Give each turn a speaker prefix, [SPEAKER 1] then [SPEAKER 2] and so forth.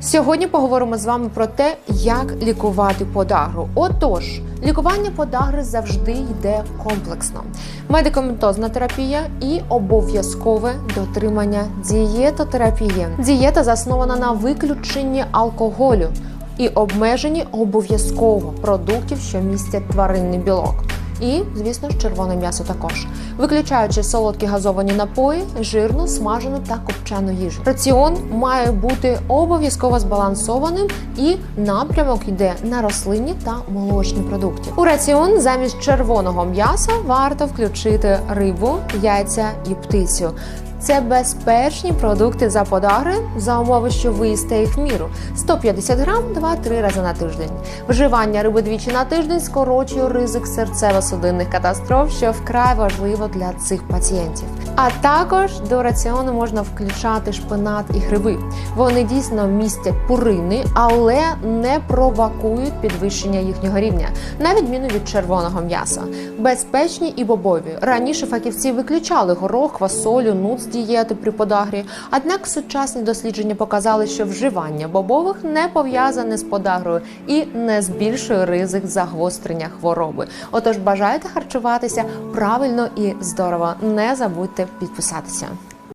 [SPEAKER 1] Сьогодні поговоримо з вами про те, як лікувати подагру. Отож, лікування подагри завжди йде комплексно: медикаментозна терапія і обов'язкове дотримання дієтотерапії. Дієта заснована на виключенні алкоголю і обмеженні обов'язково продуктів, що містять тваринний білок. І, звісно ж, червоне м'ясо також, виключаючи солодкі газовані напої, жирну, смажену та копчену їжу. Раціон має бути обов'язково збалансованим і напрямок йде на рослинні та молочні продукти. У раціон замість червоного м'яса варто включити рибу, яйця і птицю. Це безпечні продукти за подагри за умови, що ви їсте їх в міру 150 грам 2-3 рази на тиждень. Вживання риби двічі на тиждень скорочує ризик серцево-судинних катастроф, що вкрай важливо для цих пацієнтів. А також до раціону можна включати шпинат і гриби. Вони дійсно містять пурини, але не провокують підвищення їхнього рівня, на відміну від червоного м'яса. Безпечні і бобові. Раніше фахівці виключали горох, квасолю, нут з дієти при подагрі. Однак сучасні дослідження показали, що вживання бобових не пов'язане з подагрою і не збільшує ризик загострення хвороби. Отож, бажаєте харчуватися правильно і здорово. Не забудьте підписатися.